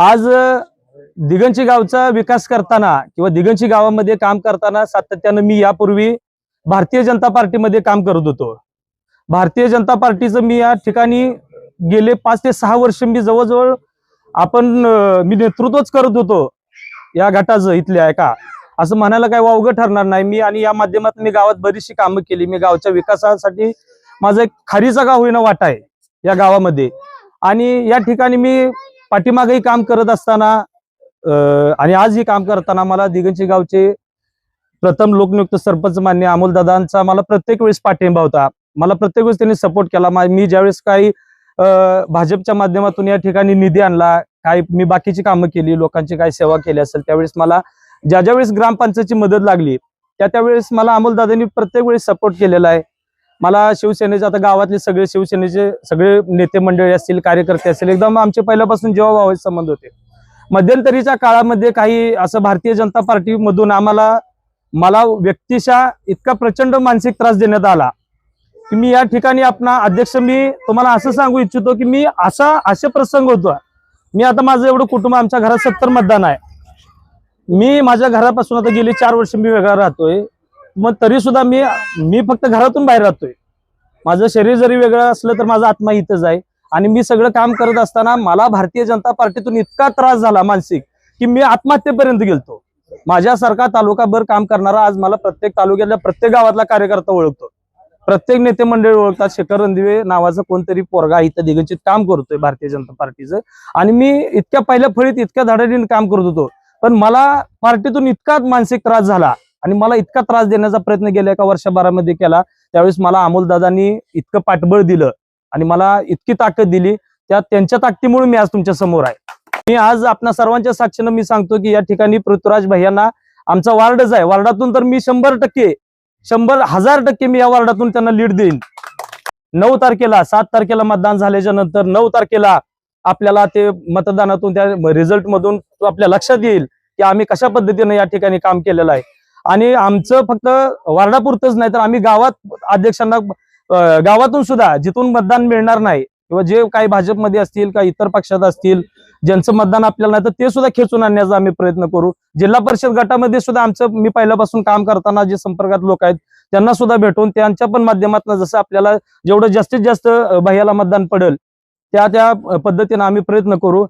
आज दिगंची गावचा विकास करताना किंवा दिगंची गावामध्ये काम करताना सातत्यानं मी यापूर्वी भारतीय जनता पार्टीमध्ये काम करत होतो. भारतीय जनता पार्टीचं मी या ठिकाणी गेले पाच ते सहा वर्ष मी जवळजवळ आपण मी नेतृत्वच करत होतो या गटाचं इथल्या एका. असं म्हणायला काही वावगं ठरणार नाही मी आणि या माध्यमात मी गावात बरीचशी कामं केली. मी गावच्या विकासासाठी माझं एक खारीचा गाव होईना वाटा आहे या गावामध्ये. आणि या ठिकाणी मी पाठीमागेही काम करत असताना आणि आजही काम करताना मला दिगंची गावचे प्रथम लोकनियुक्त सरपंच मान्य अमोलदादांचा मला प्रत्येक वेळेस पाठिंबा होता. मला प्रत्येक वेळेस त्यांनी सपोर्ट केला. मी ज्यावेळेस काही भाजपच्या माध्यमातून या ठिकाणी निधी आणला काही मी बाकीची कामं केली लोकांची काही सेवा केली असेल त्यावेळेस मला ज्या ज्या वेळेस ग्रामपंचायतची मदत लागली त्या त्यावेळेस मला अमोलदादांनी प्रत्येक वेळेस सपोर्ट केलेला आहे. मला शिवसेनेचे आता गावातले सगळे शिवसेनेचे सगळे नेते मंडळी असतील कार्यकर्ते असतील एकदम आमचे पहिल्यापासून जेव्हा व्हावायचे संबंध होते. मध्यंतरीच्या काळामध्ये काही असं भारतीय जनता पार्टीमधून आम्हाला मला व्यक्तिशा इतका प्रचंड मानसिक त्रास देण्यात आला की मी या ठिकाणी आपला अध्यक्ष मी तुम्हाला असं सांगू इच्छितो की मी असा असे प्रसंग होतो मी आता माझं एवढं कुटुंब आमच्या घरात सत्तर मतदान आहे. मी माझ्या घरापासून आता गेली चार वर्ष मी वेगळा राहतोय. मग तरी सुद्धा मी मी फक्त घरातून बाहेर राहतोय. माझं शरीर जरी वेगळं असलं तर माझा आत्मा इथंच आहे. आणि मी सगळं काम करत असताना मला भारतीय जनता पार्टीतून इतका त्रास झाला मानसिक की मी आत्महत्येपर्यंत गेलतो. माझ्यासारखा तालुकाभर काम करणारा आज मला प्रत्येक तालुक्यातल्या प्रत्येक गावातला कार्यकर्ता ओळखतो. प्रत्येक नेते मंडळी ओळखतात. शेखर रणदिवे नावाचं कोणतरी पोरगा इथं दिगंचित काम करतोय भारतीय जनता पार्टीचं. आणि मी इतक्या पहिल्या फळीत इतक्या धडाडीने काम करत होतो. पण मला पार्टीतून इतका मानसिक त्रास झाला आणि मला इतका त्रास देण्याचा प्रयत्न गेल्या एका वर्षभरामध्ये केला. त्यावेळेस मला अमोलदादांनी इतकं पाठबळ दिलं आणि मला इतकी ताकद दिली. त्या त्यांच्या ताकदीमुळे मी आज तुमच्यासमोर आहे. मी आज आपल्या सर्वांच्या साक्षीनं मी सांगतो की या ठिकाणी पृथ्वीराज भैयांना आमचा वार्डच आहे. वार्डातून तर मी शंभर टक्के शंभर हजार टक्के मी या वार्डातून त्यांना लीड देईन. नऊ तारखेला सात तारखेला मतदान झाल्याच्यानंतर नऊ तारखेला आपल्याला ते मतदानातून त्या रिझल्ट मधून आपल्या लक्षात येईल की आम्ही कशा पद्धतीने या ठिकाणी काम केलेलं आहे. आणि आमचं फक्त वार्डापुरतच नाही तर आम्ही गावात अध्यक्षांना गावातून सुद्धा जिथून मतदान मिळणार नाही किंवा जे काही भाजपमध्ये असतील का इतर पक्षात असतील ज्यांचं मतदान आपल्याला नाही तर ते सुद्धा खेचून आणण्याचा आम्ही प्रयत्न करू. जिल्हा परिषद गटामध्ये सुद्धा आमचं मी पहिल्यापासून काम करताना जे संपर्कात लोक आहेत त्यांना सुद्धा भेटून त्यांच्या पण माध्यमातून जसं आपल्याला जेवढं जास्तीत जास्त अं, भैयाला मतदान पडेल त्या त्या पद्धतीनं आम्ही प्रयत्न करू.